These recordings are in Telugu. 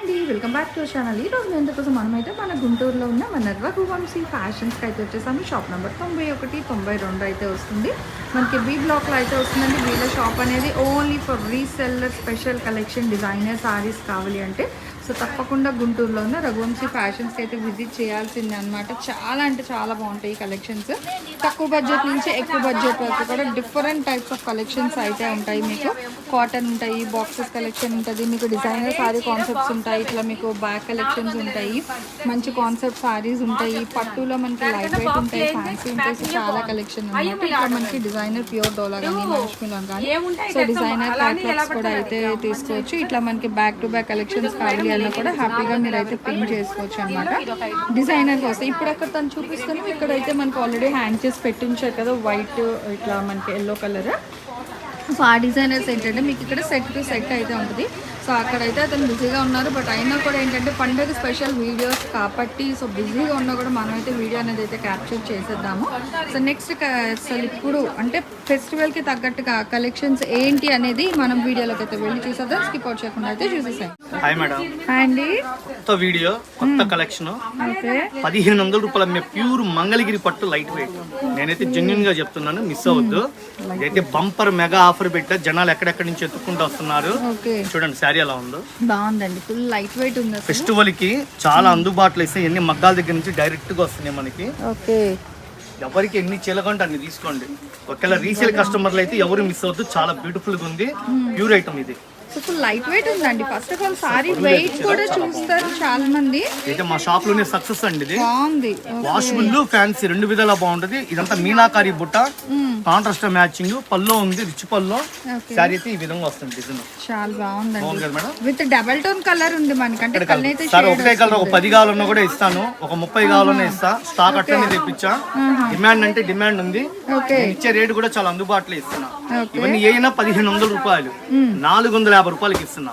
అండి వెల్కమ్ బ్యాక్ టు ఛానల్. ఈ రోజు ఎందుకోసం మనమైతే మన గుంటూరులో ఉన్న మన రఘువంశీ ఫ్యాషన్స్కి అయితే వచ్చేసాము. షాప్ నెంబర్ తొంభై ఒకటి తొంభై రెండు అయితే వస్తుంది. మనకి బీ బ్లాక్లో అయితే వస్తుందండి. వీళ్ళ షాప్ అనేది only for reseller special collection designer saris కావాలి అంటే సో తప్పకుండా గుంటూరులో ఉన్న రఘువంశీ ఫ్యాషన్స్కి అయితే విజిట్ చేయాల్సిందే అనమాట చాలా అంటే చాలా బాగుంటాయి ఈ కలెక్షన్స్. తక్కువ బడ్జెట్ నుంచి ఎక్కువ బడ్జెట్ వరకు కూడా డిఫరెంట్ టైప్స్ ఆఫ్ కలెక్షన్స్ అయితే ఉంటాయి మీకు. కాటన్ ఉంటాయి బాక్సెస్ కలెక్షన్ ఉంటుంది మీకు డిజైనర్ శారీ కాన్సెప్ట్స్ ఉంటాయి ఇట్లా మీకు బ్యాక్ కలెక్షన్స్ ఉంటాయి మంచి కాన్సెప్ట్ సారీస్ ఉంటాయి పట్టులో మనకి లైట్ వెయిట్ ఉంటాయి ఫ్యాన్సీ ఉంటాయి చాలా కలెక్షన్ అనమాట ఇక్కడ మనకి డిజైనర్ ప్యూర్ డోలా కానీ మాష్మిలాన్ కానీ సో డిజైనర్ క్యాట్లాగ్స్ కూడా అయితే తీసుకోవచ్చు. ఇట్లా మనకి బ్యాక్ టు బ్యాక్ కలెక్షన్స్ కావాలి అన్నా కూడా హ్యాపీగా మీరు అయితే పిన్ చేసుకోవచ్చు అనమాట డిజైనర్ వస్తాయి ఇప్పుడు అక్కడ తను చూపిస్తాను. ఇక్కడైతే మనకి ఆల్రెడీ హ్యాంగ్ చేసి పెట్టించారు కదా వైట్ ఇట్లా మనకి ఎల్లో కలర్ సో ఆ డిజైనర్స్ ఏంటంటే మీకు ఇక్కడ సెట్ టు సెట్ అయితే ఉంటుంది. సో అక్కడైతే అతను బిజీగా ఉన్నారు. బట్ అయినా కూడా ఏంటంటే పండుగ స్పెషల్ వీడియోస్ కాబట్టి సో బిజీగా ఉన్నా కూడా మనం అయితే వీడియో అనేది అయితే క్యాప్చర్ చేసేద్దాము. సో నెక్స్ట్ అసలు ఇప్పుడు అంటే ఫెస్టివల్కి తగ్గట్టుగా కలెక్షన్స్ ఏంటి అనేది మనం వీడియోలోకి అయితే వెళ్ళి చూసేద్దాం. స్కిప్ అవుట్ చేయకుండా అయితే చూసేసాం హాయ్ మేడం. అండి. కొత్త వీడియో కొత్త కలెక్షన్. ఓకే. పదిహేను వందల రూపాయల మీ ప్యూర్ మంగళగిరి పట్టు లైట్ వెయిట్. నేనైతే జెన్యున్గా చెప్తున్నాను మిస్ అవ్వద్దు. ఇదైతే బంపర్ మెగా ఆఫర్ పెట్టా. జనాలు ఎక్కడెక్కడి నుంచి ఎత్తుకుంటూ వస్తున్నారు. చూడండి శారీ ఎలా ఉందో. బాగుందండి. ఫుల్ లైట్ వెయిట్ ఉంది ఫెస్టివల్కి చాలా అందుబాటులో ఇస్తే ఎన్ని మగ్గాల దగ్గర నుంచి డైరెక్ట్గా వస్తున్నాయి మనకి. ఓకే. ఎవరికి ఎన్ని చీలకంటే అన్ని తీసుకోండి. ఒకవేళ రీసేల్ కస్టమర్లు అయితే ఎవరు మిస్ అవ్వద్దు. చాలా బ్యూటిఫుల్గా ఉంది ప్యూర్ ఐటమ్ ఇది. సో ఫుల్ లైట్ వెయిట్ ఉందండి first of all sari weight కూడా చూస్తారు చాలా మంది అయితే మా షాప్లోనే సక్సెస్ అండి ఇది. బాగుంది. వాషబుల్ ఫ్యాన్సీ రెండు విధాలా బాగుంటది. ఇదంతా మీనాకారి బుట్ట. కాంట్రాస్ట్ మ్యాచింగ్ పల్లో ఉంది రిచ్ పల్లో. శారీ అయితే ఈ విధంగా వస్తుంది డిజైన్ చాలా బాగుందండి. విత్ డబల్ టోన్ కలర్ ఉంది మనకి. అంటే కళ్ళు అయితే సార్ ఒకటే కలర్ ఒక పది కావాలన్నా కూడా ఇస్తాను. ఒక ముప్పై కావాలన్నా ఇస్తా. స్టాక్ అట్లనే తెప్పించా. డిమాండ్ అంటే డిమాండ్ ఉంది. ఇచ్చే రేటు కూడా చాలా అందుబాటులో ఇస్తున్నా. ఇవన్నీ ఏమైనా పదిహేను వందల రూపాయలు. నాలుగు వందల యాభై రూపాయలకి ఇస్తున్నా.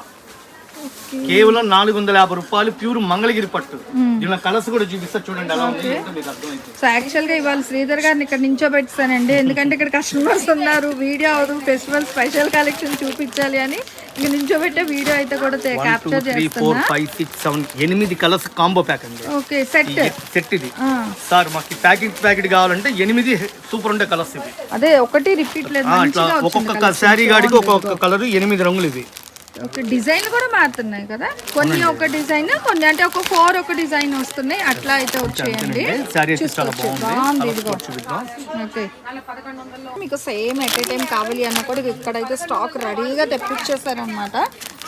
కేవలం నాలుగు వందల యాభై రూపాయలు ప్యూర్ మంగళగిరి పట్టు. దీనిలో కలర్స్ కూడా చూపిస్తా చూడండి ఎలా ఉంది ఏంటో మీకు అర్థమైంది సో యాక్చువల్గా ఇవాళ శ్రీధర్ గారిని ఇక్కడ నించోబెట్టానండి ఎందుకంటే ఇక్కడ కస్టమర్స్ ఉన్నారు. వీడియో అవదు ఫెస్టివల్ స్పెషల్ కలెక్షన్ చూపించాలి అని ఇక నించోబెట్టే వీడియో అయితే కూడా క్యాప్చర్ చేస్తున్నా. ఫైవ్ సిక్స్ సెవెన్ ఎనిమిది కలర్స్ కాంబో ప్యాక్ అండి. ఓకే సెట్ సెట్ ఇది. సార్ మాకు ప్యాకెట్ ప్యాకెట్ కావాలంటే ఎనిమిది సూపర్ ఉండే కలర్స్ ఇవి. అదే ఒకటి రిపీట్ లేదు ఒక్కొక్క శారీ గాడికి ఒక్కొక్క కలర్ ఎనిమిది రంగులు ఇవి. ఒక డిజైన్ కూడా మారుతున్నాయి కదా? కొన్ని ఒక డిజైన్ కొన్ని అంటే ఒక ఫోర్ ఒక డిజైన్ వస్తున్నాయి. అట్లా అయితే వచ్చేయండి. ఓకే. మీకు సేమ్ ఎట్ ఏ టైం కావాలి అన్న కూడా ఇక్కడైతే స్టాక్ రెడీగా తెప్పించేసారనమాట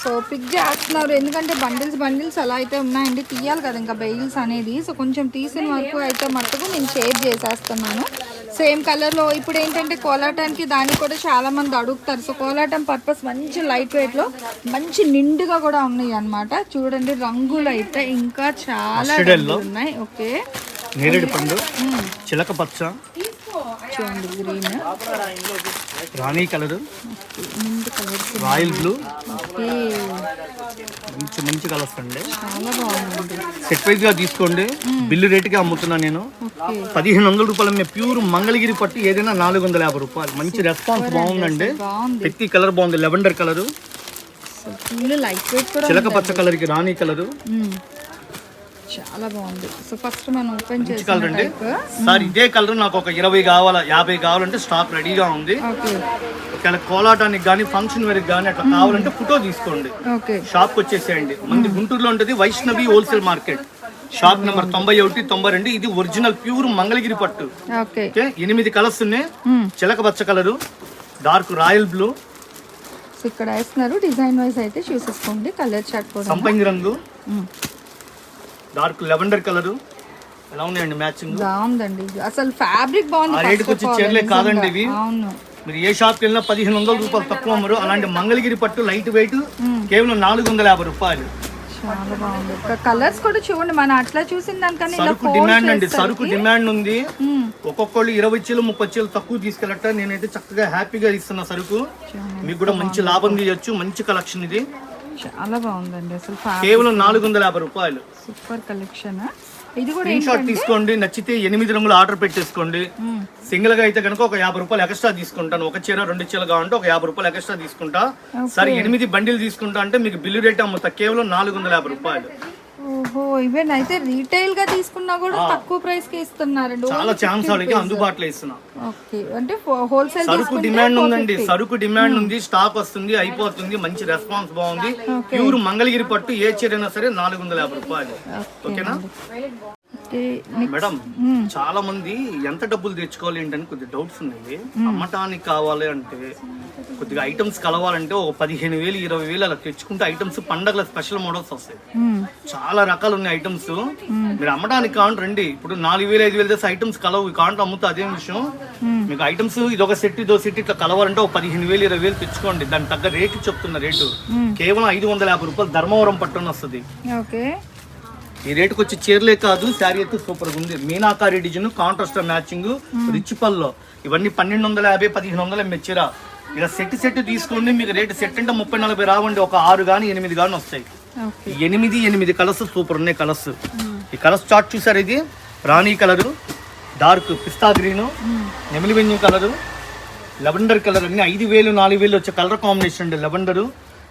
సో పిక్ చేస్తున్నారు. ఎందుకంటే బండిల్స్ బండిల్స్ అలా అయితే ఉన్నాయండి. తీయాలి కదా ఇంకా బెయిల్స్ అనేది. సో కొంచెం తీసిన వరకు అయితే మట్టుకు నేను షేర్ చేసేస్తున్నాను. సేమ్ కలర్లో ఇప్పుడు ఏంటంటే కోలాటానికి దానికి కూడా చాలా మంది అడుగుతారు. సో కోలాటం పర్పస్ మంచి లైట్ వెయిట్లో మంచి నిండుగా కూడా ఉన్నాయి అన్నమాట చూడండి రంగులు అయితే ఇంకా చాలా. ఉన్నాయి. ఓకే. నేరేడు పండు చిలక పచ్చ చూడండి గ్రీన్ రాణి colour. Colours royal blue. Okay. మంచి మంచి కలర్స్ అండి. చాలా బాగుంది సెట్ వైజ్గా తీసుకోండి. బిల్లు రేటుకి అమ్ముతున్నా నేను. పదిహేను వందల రూపాయల మీద ప్యూర్ మంగళగిరి పట్టు ఏదైనా నాలుగు వందల యాభై రూపాయలు. మంచి రెస్పాన్స్ బాగుందండి. బాగుంది. ప్రతి కలర్ బాగుంది. లెవెండర్ కలర్ చిలక పచ్చ కలర్కి రాణి కలర్ మ్మ్. చాలా బాగుంది. సో ఫస్ట్ మనం ఓపెన్ చేసిన కలర్ అండి టైప్ సార్ ఇదే కలర్ నాకు ఒక ఇరవై కావాలా యాభై కావాలంటే స్టాక్ రెడీగా ఉంది. ఒకవేళ కోలాటానికి కానీ ఫంక్షన్ వేర్ కానీ అట్లా కావాలంటే ఫోటో తీసుకోండి. షాప్ వచ్చేసేయండి. మంది గుంటూరులో ఉంటుంది Vaishnavi wholesale market shop number తొంభై ఒకటి తొంభై రెండు ఇది ఒరిజినల్ ప్యూర్ మంగళగిరి పట్టు. ఎనిమిది కలర్స్ ఉన్నాయి. మ్మ్. చిలక పచ్చ కలరు డార్క్ రాయల్ బ్లూ ఇక్కడ వేస్తున్నారు. డిజైన్ వైజ్ అయితే చూసేసుకోండి. కలర్ కూడా. సంపంగి రంగు. Dark lavender colour. ఎలా ఉన్నాయండి మ్యాచింగ్? బాగుందండి. అసలు ఫ్యాబ్రిక్ బాగుంది రేటుకి వచ్చే చీరలే. కాదండి ఇవి. అవును. మీరు ఏ షాప్కి వెళ్ళినా పదిహేను వందల రూపాయలు తక్కువ అమ్మరు. అలాంటి మంగళగిరి పట్టు లైట్ వెయిట్ కేవలం నాలుగు వందల యాభై రూపాయలు. చాలా బాగుంది. కలర్స్ కూడా చూడండి. మనం అట్లా చూసిన దానికన్నా సరుకు డిమాండ్ అండి. సరుకు డిమాండ్ ఉంది. మ్మ్. ఒక్కొక్కళ్ళు ఇరవై చీలు ముప్పై చీలు తక్కువ తీసుకెళ్ళట. నేనైతే చక్కగా హ్యాపీగా ఇస్తున్నా సరుకు. మీకు కూడా మంచి లాభం తీయొచ్చు మంచి కలెక్షన్ ఇది. చాలా బాగుందండి. అసలు కేవలం నాలుగు వందల యాభై రూపాయలు. Super collection. ఇది కూడా షాట్ తీసుకోండి నచ్చితే ఎనిమిది రంగులు ఆర్డర్ పెట్టేసుకోండి. సింగిల్గా అయితే కనుక ఒక యాభై రూపాయలు ఎక్స్ట్రా తీసుకుంటాను. ఒక చీర రెండు చీరలు కావాలంటే ఒక యాభై రూపాయలు ఎక్స్ట్రా తీసుకుంటా. సరే ఎనిమిది బండిలు తీసుకుంటా అంటే మీకు బిల్లు రేట్ అమ్ముతా. కేవలం నాలుగు వందల యాభై రూపాయలు. ఓహో ఈవెన్ అయితే రీటైల్గా తీసుకున్నా కూడా తక్కువ ప్రైస్కి ఇస్తున్నారండి. చాలా ఛాన్స్ వాళ్ళకి అందుబాటులో ఇస్తున్నా. ఓకే అంటే హోల్సేల్ సరుకు డిమాండ్ ఉందండి. సరుకు డిమాండ్ ఉంది స్టాక్ వస్తుంది అయిపోతుంది మంచి రెస్పాన్స్ బాగుంది. ప్యూర్ మంగళగిరి పట్టు ఏ చీరైనా సరే నాలుగు వందల యాభై రూపాయలు. ఓకేనా? మేడం చాలా మంది ఎంత డబ్బులు తెచ్చుకోవాలి ఏంటని కొద్దిగా డౌట్స్ ఉన్నాయి. అమ్మటానికి కావాలి అంటే కొద్దిగా ఐటమ్స్ కలవాలంటే ఒక పదిహేను వేలు ఇరవై వేలు అలా తెచ్చుకుంటే ఐటమ్స్ పండగల స్పెషల్ మోడల్స్ వస్తాయి. చాలా రకాలు ఉన్నాయి ఐటమ్స్ మీరు అమ్మడానికి కావండి రండి. ఇప్పుడు నాలుగు వేలు ఐదు వేలు తెస్తే ఐటమ్స్ కలవు. కాంట అమ్ముతా అదే విషయం. మీకు ఐటమ్స్ ఇది ఒక సెట్ ఇదో సెట్ ఇట్లా కలవాలంటే ఒక పదిహేను వేలు ఇరవై వేలు తెచ్చుకోండి. దాని తగ్గ రేటు చెప్తున్న రేటు కేవలం ఐదు వందల యాభై రూపాయలు ధర్మవరం పట్టున వస్తుంది. ఈ రేటుకి వచ్చి చీరలే కాదు శారీ అయితే సూపర్ ఉంది. Meenakari design contrast matching rich pallu ఇవన్నీ పన్నెండు వందల యాభై పదిహేను వందల ఎంఏ చీర. ఇలా సెట్ సెట్ తీసుకోండి మీకు రేటు సెట్ అంటే ముప్పై నలభై రావండి. ఒక ఆరు కానీ ఎనిమిది కానీ వస్తాయి. ఎనిమిది ఎనిమిది కలర్స్ సూపర్ ఉన్నాయి కలర్స్. ఈ కలర్స్ చార్ట్ చూసారు ఇది? రాణి కలరు డార్క్ పిస్తా గ్రీను నెమిలి వెన్యూ కలరు లెవెండర్ కలర్ అన్ని ఐదు వేలు నాలుగు వేలు వచ్చే కలర్ కాంబినేషన్ అండి. లెవెండరు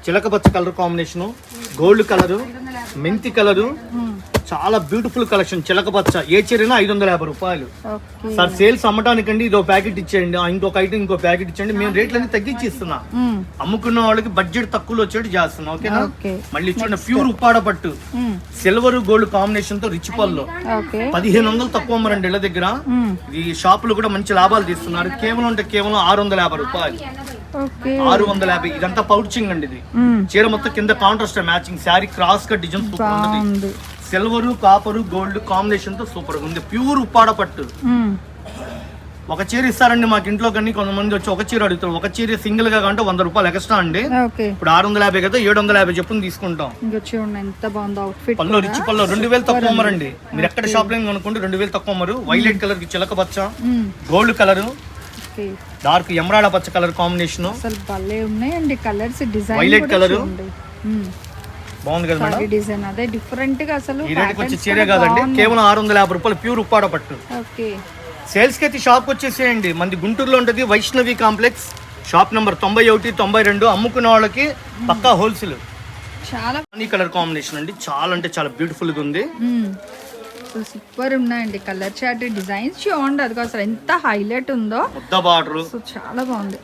చిలక పచ్చ కలర్ కాంబినేషను గోల్డ్ కలరు మెంతి కలరు చాలా బ్యూటిఫుల్ కలెక్షన్ చిలక పచ్చ. ఏ చీరైనా ఐదు వందల యాభై రూపాయలు. సార్ సేల్స్ అమ్మటానికండి ఇదో ప్యాకెట్ ఇచ్చేయండి. ఇంకొక ఐటమ్ ఇంకో ప్యాకెట్ ఇచ్చేయండి. మేము రేట్లన్నీ తగ్గించి ఇస్తున్నా అమ్ముకున్న వాళ్ళకి బడ్జెట్ తక్కువలో వచ్చేట్టు చేస్తున్నాం. ఓకేనా? ఓకే. మళ్ళీ చూడండి ప్యూర్ ఉప్పాడ పట్టు. సిల్వర్ గోల్డ్ కాంబినేషన్తో రిచ్ పల్లో పదిహేను వందలు తక్కువ అమ్మారండి ఇళ్ళ దగ్గర. ఈ షాపులు కూడా మంచి లాభాలు తీస్తున్నారు. కేవలం అంటే కేవలం ఆరు వందల యాభై రూపాయలు. ఆరు వందల యాభై. ఇదంతా పౌచింగ్ అండి ఇది. చీర మొత్తం కింద contrast matching sari cross cut design ఉంటుంది. సిల్వర్ కాపరు గోల్డ్ కాంబినేషన్తో సూపర్ ఉంది. ప్యూర్ ఉప్పాడ పట్టు. ఒక చీర ఇస్తారండి మాకు ఇంట్లో కానీ కొంతమంది వచ్చి ఒక చీర అడుగుతారు. ఒక చీర సింగిల్గా అంటే వంద రూపాయలు ఎక్స్ట్రా అండి. ఇప్పుడు ఆరు వందల యాభై కదా ఏడు వందల యాభై చెప్పుని తీసుకుంటాం. పళ్ళు రిచ్ పళ్ళు రెండు వేలు తక్కువ అమ్మరండి. మీరు ఎక్కడ షాప్లో కొనుక్కుంటే రెండు వేలు తక్కువ అమ్మరు. వైలెట్ కలర్కి చిలక పచ్చ గోల్డ్ కలర్ డార్క్ ఎమరాడ పచ్చ కలర్ కాంబినేషన్ అసలు భలే బాగుంది కదా మేడం? డిజైన్ అదే డిఫరెంట్గా అసలు ఈ రేటుకి వచ్చే చీరే కాదండి కేవలం ఆరు వందల యాభై రూపాయలు ప్యూర్ ఉప్పాడ పట్టు. ఓకే. సేల్స్కి అయితే షాప్ వచ్చేసేయండి. మంది గుంటూరులో ఉంటుంది వైష్ణవి కాంప్లెక్స్. షాప్ నెంబర్ తొంభై ఒకటి తొంభై రెండు అమ్ముకున్న వాళ్ళకి పక్కా హోల్సేల్ చాలా కలర్ కాంబినేషన్ అండి. చాలా అంటే చాలా బ్యూటిఫుల్గా సూపర్ ఉన్నాయండి. కలర్ చార్ట్ డిజైన్స్ చూడండి అది అసలు. ఎంత హైలైట్ ఉందో. ముద్ద బార్డర్. సో చాలా బాగుంది.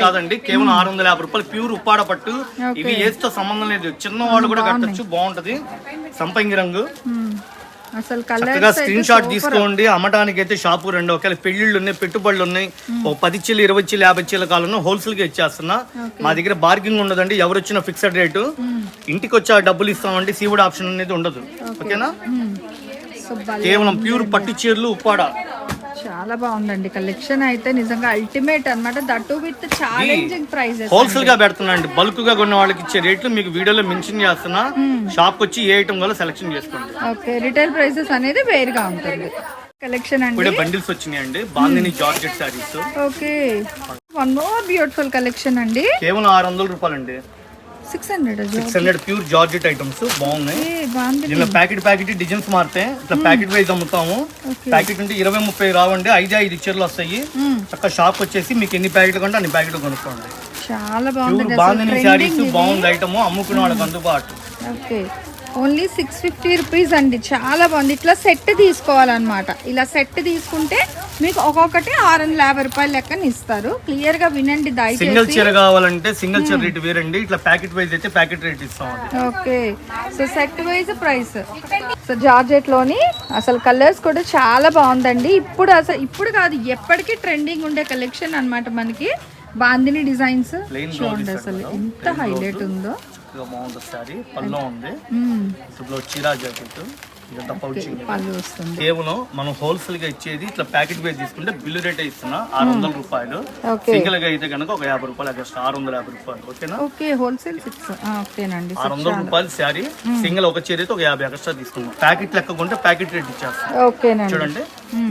కాదండి. కేవలం ఆరు వందల యాభై రూపాయలు. ప్యూర్ ఉప్పాడ పట్టు. ఇవి ఏస్తో సంబంధం లేదు. చిన్న వాళ్ళు కూడా కట్టొచ్చు. బాగుంటది. సంపంగి రంగు. అసలు చక్కగా స్క్రీన్ షాట్ తీసుకోండి. అమ్మడానికి అయితే షాపు రెండు ఒకవేళ పెళ్ళిళ్ళు ఉన్నాయి పెట్టుబడులు ఉన్నాయి ఒక పది చీలు ఇరవై చీలు యాభై చీల కాలంలో హోల్సేల్గా ఇచ్చేస్తున్నా. మా దగ్గర బార్గింగ్ ఉండదండి. ఎవరు వచ్చిన ఫిక్స్డ్ రేటు ఇంటికి వచ్చి డబ్బులు ఇస్తామండి సీవుడ్ ఆప్షన్ అనేది ఉండదు. ఓకేనా? భలే కేవలం ప్యూర్ పట్టు చీరలు ఉప్పాడ. చాలా బాగుందండి కలెక్షన్ అయితే నిజంగా అల్టిమేట్ అన్నమాట. దట్టు విత్ ఛాలెంజింగ్ ప్రైజెస్ హోల్సేల్గా పెడుతున్నా అండి. బల్క్గా కొన్న వాళ్ళకి ఇచ్చే రేట్లు మీకు వీడియోలో మెన్షన్ చేస్తున్నా. షాప్ వచ్చి ఏ ఐటమ్ కూడా సెలెక్షన్ చేసుకోండి. ఓకే రిటైల్ ప్రైసెస్ అనేది వేరుగా ఉంటుంది. కలెక్షన్ అండి. బండిల్స్ వచ్చినాయండి. Bandhani georgette saris okay one more beautiful collection అండి. కేవలం ఆరు వందల రూపాయలండి. Six hundred six hundred pure georgette items బాగున్నాయి. బాగుంది. దీనిలో ప్యాకెట్ ప్యాకెట్ డిజైన్స్ మారితే ఇట్లా ప్యాకెట్ వైజ్ అమ్ముతాము. ప్యాకెట్ అంటే ఇరవై ముప్పై రావండి ఐదు ఐదు చీరలు వస్తాయి. చక్కగా షాప్ వచ్చేసి మీకు ఎన్ని ప్యాకెట్లు కంటే అన్ని ప్యాకెట్లు కొనుక్కోండి. చాలా బాగుందండి బాందిని శారీస్ బాగుంది ఐటమ్ అమ్ముకునే వాళ్ళకి అందుబాటు. Okay. Only six fifty rupees అండి. చాలా బాగుంది. ఇట్లా సెట్ తీసుకోవాలన్నమాట. ఇలా సెట్ తీసుకుంటే మీకు ఒక్కొక్కటి ఆరు వందల యాభై రూపాయలు లెక్కన ఇస్తారు. క్లియర్గా వినండి సింగిల్ చీర కావాలంటే సింగిల్ చీర రేట్ వేరండి. ఇట్లా ప్యాకెట్ వైజ్ అయితే ప్యాకెట్ రేట్ ఇస్తాం okay. So set wise price so జార్జెట్లోని అసలు కలర్స్ కూడా చాలా బాగుందండి. ఇప్పుడు అసలు ఇప్పుడు కాదు ఎప్పటికీ ట్రెండింగ్ ఉండే కలెక్షన్ అన్నమాట మనకి. బాందిని డిజైన్స్ చూడండి అసలు. ఎంత హైలైట్ ఉందో. బాగుంది శారీ పల్లో ఉంది. ఇప్పుడు చీరా జాకెట్ ఇదంతా పౌచింగ్. పళ్ళు కేవలం మనం హోల్సేల్గా ఇచ్చేది ఇట్లా ప్యాకెట్ వేసి తీసుకుంటే బిల్లు రేట్ ఇస్తున్నా ఆరు వందల రూపాయలు. సింగిల్గా అయితే కనుక ఒక యాభై రూపాయలు ఎక్స్ట్రా ఆరు వందల యాభై రూపాయలు. ఓకేనా? ఓకే హోల్సేల్ సిక్స్ ఓకేనండి. ఆరు వందల రూపాయలు శారీ. సింగిల్ ఒక చీర అయితే ఒక యాభై ఎక్స్ట్రా తీసుకున్నాం ప్యాకెట్ లెక్క కొంటే ప్యాకెట్ రేట్ ఇచ్చేస్తాం. చూడండి.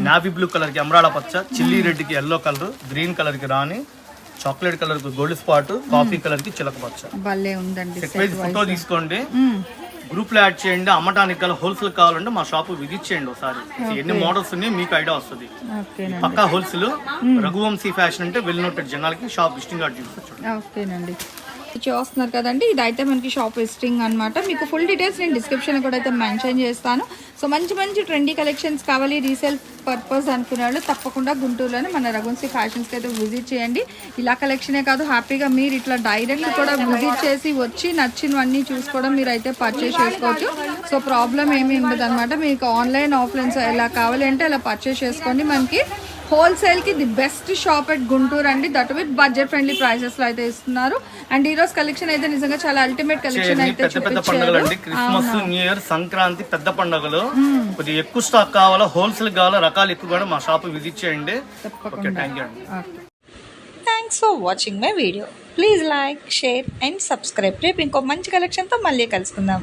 నావీ బ్లూ కలర్కి ఎమరాడ పచ్చ చిల్లీ రెడ్కి ఎల్లో కలర్ గ్రీన్ కలర్కి రాణి చాక్లెట్ కలర్కి గోల్డ్ స్పాట్ కాఫీ కలర్కి చిలక పచ్చ. భలే ఉందండి సెట్ ఫోటో తీసుకోండి. గ్రూప్లో యాడ్ చేయండి. అమ్మటానికి గల హోల్సేల్ కావాలంటే మా షాప్ విజిట్ చేయండి ఒకసారి. ఎన్ని మోడల్స్ ఉన్నాయి మీకు ఐడియా వస్తుంది. పక్కా హోల్సేల్ రఘువంశీ ఫ్యాషన్ అంటే వెల్ నోటెడ్ జనాలకి షాప్ విజిటింగ్ కార్డ్ ఓకేనండి చూస్తున్నారు కదండి. ఇదైతే మనకి షాప్ విజిటింగ్ అనమాట మీకు ఫుల్ డీటెయిల్స్ నేను డిస్క్రిప్షన్ కూడా అయితే మెన్షన్ చేస్తాను. సో మంచి మంచి ట్రెండీ కలెక్షన్స్ కావాలి రీసేల్ పర్పస్ అనుకునే వాళ్ళు తప్పకుండా గుంటూరులోనే మన రఘువంశీ ఫ్యాషన్స్కి అయితే విజిట్ చేయండి. ఇలా కలెక్షనే కాదు హ్యాపీగా మీరు ఇట్లా డైరెక్ట్ కూడా విజిట్ చేసి వచ్చి నచ్చినవన్నీ చూసుకోవడం మీరు అయితే పర్చేస్ చేసుకోవచ్చు. సో ప్రాబ్లం ఏమీ ఉండదు అనమాట మీకు ఆన్లైన్ ఆఫ్లైన్ ఎలా కావాలి అంటే అలా పర్చేస్ చేసుకోండి మనకి. హోల్సేల్కి the best shop at Guntur అండి. దట్ విత్ బడ్జెట్ ఫ్రెండ్లీ ప్రైసెస్లో అయితే ఇస్తున్నారు. అండ్ ఈ రోజు కలెక్షన్ అయితే నిజంగా చాలా అల్టిమేట్ కలెక్షన్ అయితే పెద్ద పెద్ద పండుగలు అండి క్రిస్మస్ న్యూ ఇయర్ సంక్రాంతి పెద్ద పండుగలు. కొద్దిగా ఎక్కువ స్టాక్ కావాలా? హోల్సేల్ కావాలా? రకాలు ఎక్కువ కూడా మా షాప్ విజిట్ చేయండి. ఓకే థ్యాంక్ యూ అండి. Thanks for watching my video please like share and subscribe రేపు ఇంకో మంచి కలెక్షన్తో మళ్ళీ కలుసుకుందాం.